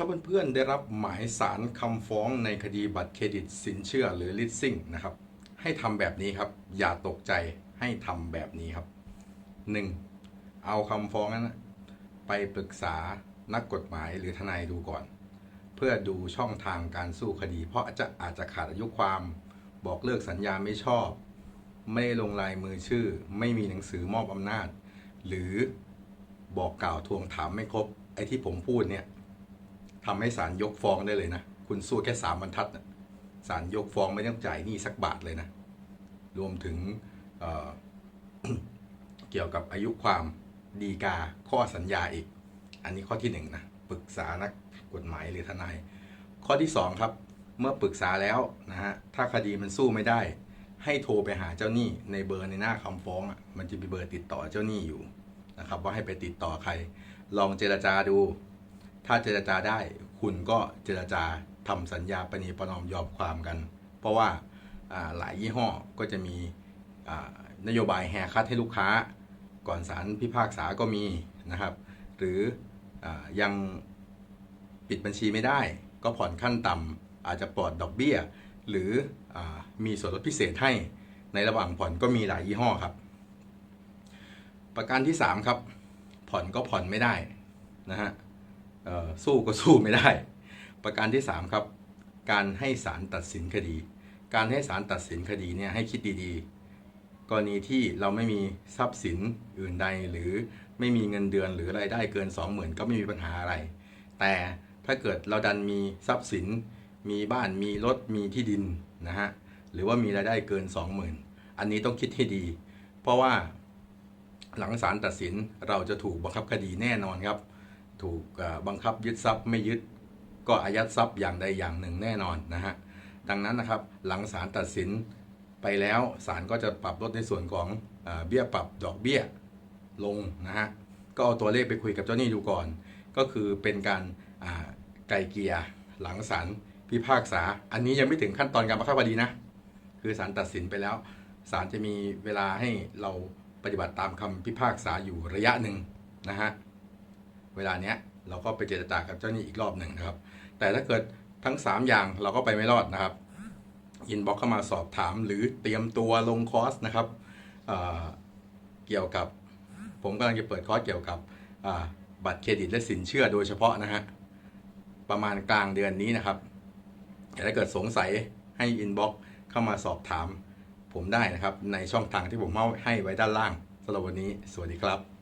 ถ้าเพื่อนๆได้รับหมายสารคำฟ้องในคดีบัตรเครดิตสินเชื่อหรือ leasing นะครับ ให้ทำแบบนี้ครับ อย่าตกใจให้ทำแบบนี้ครับ 1. เอาคำฟ้องนั้นไปปรึกษานักกฎหมายหรือทนายดูก่อน เพื่อดูช่องทางการสู้คดี เพราะอาจจะอาจจะขาดอายุความบอกเลิกสัญญาไม่ชอบ ไม่ได้ลงลายมือชื่อ ไม่มีหนังสือมอบอำนาจ หรือบอกกล่าวทวงถามไม่ครบไอ้ที่ผมพูดเนี่ย ทำให้ศาลยกฟ้องได้เลยนะ คุณสู้แค่สามบรรทัดน่ะศาลยกฟ้องไม่ต้องจ่ายหนี้สักบาทเลยนะ รวมถึงเเกี่ยวกับอายุความดีกาข้อสัญญาอีก อันนี้ข้อที่หนึ่งนะปรึกษานักกฎหมายหรือทนาย ข้อที่สองครับ เมื่อปรึกษาแล้วนะฮะถ้าคดีมันสู้ไม่ได้ ให้โทรไปหาเจ้าหนี้ในเบอร์ในหน้าคำฟ้องอะมันจะมีเบอร์ติดต่อเจ้าหนี้อยู่นะครับว่าให้ไปติดต่อใคร ลองเจรจาดู ถ้าเจรจาได้ คุณก็เจรจาทำสัญญาปณีประนอมยอมความกัน เพราะว่าหลายยี่ห้อก็จะมีนโยบายแฮคัตให้ลูกค้า ก่อนศาลพิพากษาก็มีนะครับ หรืออยังปิดบัญชีไม่ได้ ก็ผ่อนขั้นต่ำอาจจะปลอดดอกเบี้ย หรืออมีส่วนลดพิเศษให้ในระหว่างผ่อนก็มีหลายยี่ห้อครับ ประการที่ 3 ครับ ผ่อนก็ผ่อนไม่ได้นะฮะ สู้ก็สู้ไม่ได้ ประการที่ 3 ครับ การให้ศาลตัดสินคดี การให้ศาลตัดสินคดีเนี่ยให้คิดดีๆ กรณีที่เราไม่มีทรัพย์สินอื่นใดหรือไม่มีเงินเดือนหรือรายได้เกิน 20,000 ก็ไม่มีปัญหาอะไร แต่ถ้าเกิดเราดันมีทรัพย์สิน มีบ้านมีรถมีที่ดินนะฮะหรือว่ามีรายได้เกิน 20,000 อันนี้ต้องคิดให้ดี เพราะว่าหลังศาลตัดสินเราจะถูกบังคับคดีแน่นอนครับ ถูกบังคับยึดทรัพย์ไม่ยึดก็อายัดทรัพย์อย่างใดอย่างหนึ่งแน่นอนนะฮะดังนั้นนะครับหลังศาลตัดสินไปแล้วศาลก็จะปรับลดในส่วนของเบี้ยปรับดอกเบี้ยลงนะฮะก็เอาตัวเลขไปคุยกับเจ้าหนี้ดูก่อน ก็คือเป็นการไกลเกลียหลังศาลพิพากษา อันนี้ยังไม่ถึงขั้นตอนการบังคับคดีนะ คือศาลตัดสินไปแล้วศาลจะมีเวลาให้เราปฏิบัติตามคำพิพากษาอยู่ระยะหนึ่งนะฮะ เวลาเนี้ยเราก็ไปเจรจากับเจ้าหนี้อีกรอบหนึ่งนะครับ แต่ถ้าเกิดทั้ง 3 อย่างเราก็ไปไม่รอดนะครับอินบ็อกเข้ามาสอบถามหรือเตรียมตัวลงคอร์สนะครับเเกี่ยวกับ ผมกำลังจะเปิดคอร์สเกี่ยวกับบัตรเครดิตและสินเชื่อโดยเฉพาะนะฮะประมาณกลางเดือนนี้นะครับแต่ถ้าเกิดสงสัยให้อินบ็อกเข้ามาสอบถามผมได้นะครับ ในช่องทางที่ผมให้ไว้ด้านล่างสำหรับวันนี้ สวัสดีครับ